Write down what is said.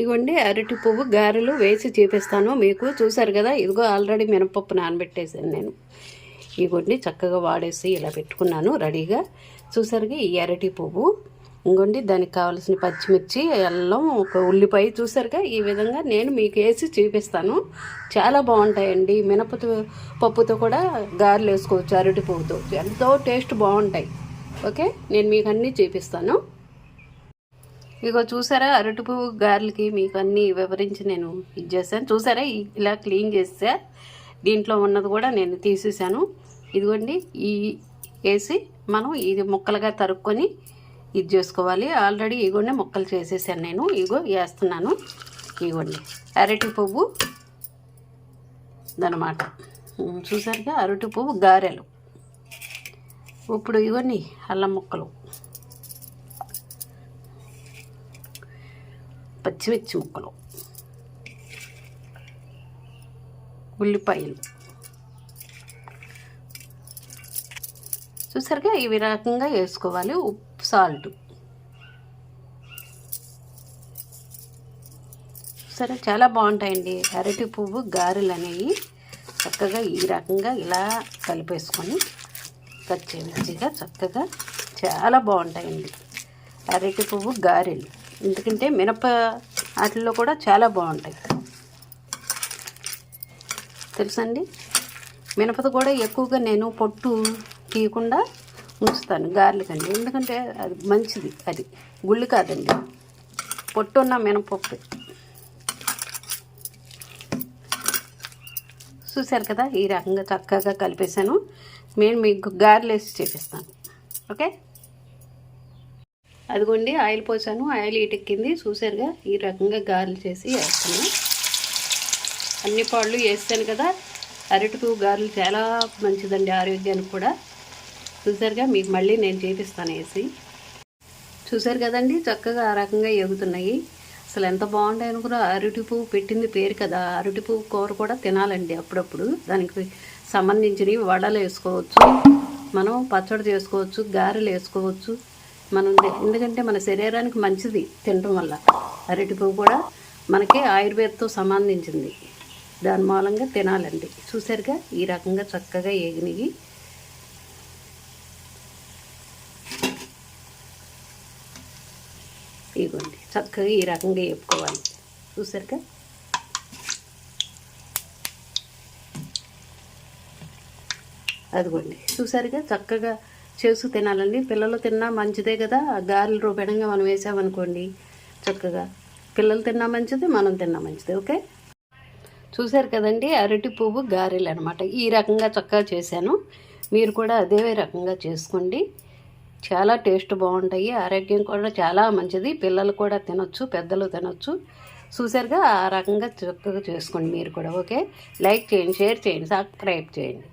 ఇగోండి అరటి పువ్వు గారెలు వేసి చూపిస్తాను. మీకు చూసారు కదా ఇదిగో ఆల్రెడీ మినపప్పు నానబెట్టేసాను నేను. ఇగోండి చక్కగా వాడేసి ఇలా పెట్టుకున్నాను రెడీగా. చూసారుగా ఈ అరటి పువ్వు. ఇంకోండి దానికి కావాల్సిన పచ్చిమిర్చి అల్లం ఒక ఉల్లిపాయ చూసారుగా ఈ విధంగా నేను మీకు వేసి చూపిస్తాను. చాలా బాగుంటాయండి. మినపతో పప్పుతో కూడా గారెలు వేసుకోవచ్చు అరటి పువ్వుతో. ఎంతో టేస్ట్ బాగుంటాయి. ఓకే? నేను మీకు అన్నీ చూపిస్తాను. ఇగో చూసారా అరటి పువ్వు గారెలకి మీకు అన్నీ వివరించి నేను ఇది చేశాను చూసారా ఇలా క్లీన్ చేస్తే దీంట్లో ఉన్నది కూడా నేను తీసేసాను. ఇదిగోండి ఈ వేసి మనం ఇది ముక్కలుగా తరుక్కొని ఇది చేసుకోవాలి. ఆల్రెడీ ఇగోండి ముక్కలు చేసేసాను నేను. ఇగో వేస్తున్నాను. ఇగోండి అరటి పువ్వు దనమాట చూసారుగా అరటి పువ్వు గారెలు. ఇప్పుడు ఇవన్నీ అల్లం ముక్కలు. పచ్చిమిర్చి ముక్కలు. ఉల్లిపాయలు. చూసారుగా ఇవి రకంగా వేసుకోవాలి ఉప్పు సాల్ట్. సరే చాలా బాగుంటాయండి. అరటి పువ్వు గారెలు అనేవి చక్కగా ఈ రకంగా ఇలా కలిపేసుకొని పచ్చిమిర్చిగా చక్కగా చాలా బాగుంటాయండి. అరటి పువ్వు గారెలు. ఎందుకంటే మినప వాటిల్లో కూడా చాలా బాగుంటాయి. తెలుసండి? మినపది కూడా ఎక్కువగా నేను పొట్టు తీయకుండా ఉంచుతాను గారెలకండి ఎందుకంటే అది మంచిది అది గుళ్ళు కాదండి. పొట్టు ఉన్న మినపప్పు. చూశారు కదా? ఈ రకంగా చక్కగా కలిపేశాను. నేను మీకు గారెలు వేసి చేపిస్తాను. ఓకే? అదిగోండి ఆయిల్ పోసాను. ఆయిల్ ఇటెక్కింది చూసారుగా ఈ రకంగా గారెలు చేసి వేస్తాను అన్ని పాళ్ళు వేస్తాను కదా. అరటికు పువ్వు గారెలు చాలా మంచిదండి ఆరోగ్యానికి కూడా. చూసారుగా మీకు మళ్ళీ నేను చేపిస్తాను వేసి. చూసారు కదండి చక్కగా ఆ రకంగా ఎగుతున్నాయి. అసలు ఎంత బాగుంటాయి అనుకున్నా అరటి పువ్వు పెట్టింది పేరు కదా. అరటి పువ్వు కూర కూడా తినాలండి అప్పుడప్పుడు. దానికి సంబంధించినవి వడలు వేసుకోవచ్చు మనం పచ్చడి చేసుకోవచ్చు గారెలు వేసుకోవచ్చు. మనం ఎందుకంటే మన శరీరానికి మంచిది తినడం వల్ల. అరటి పువ్వు కూడా మనకి ఆయుర్వేదతో సంబంధించింది. దాని మూలంగా తినాలండి. చూసారుగా ఈ రకంగా చక్కగా ఏగినవి ఇదిగోండి చక్కగా ఈ రకంగా వేపుకోవాలి. చూసారుగా అదిగోండి. చూసారుగా చక్కగా చేసు తినాలండి. పిల్లలు తిన్నా మంచిదే కదా. ఆ గారెల రూపేణంగా మనం వేసామనుకోండి చక్కగా. పిల్లలు తిన్నా మంచిది మనం తిన్నా మంచిది. ఓకే? చూశారు కదండి అరటి పువ్వు గారెలు అనమాట ఈ రకంగా చక్కగా చేశాను. మీరు కూడా అదే రకంగా చేసుకోండి. చాలా టేస్ట్ బాగుంటాయి. ఆరోగ్యం కూడా చాలా మంచిది. పిల్లలు కూడా తినొచ్చు పెద్దలు తినొచ్చు. చూసారుగా ఆ రకంగా చక్కగా చేసుకోండి మీరు కూడా. ఓకే? లైక్ చేయండి షేర్ చేయండి సబ్స్క్రైబ్ చేయండి.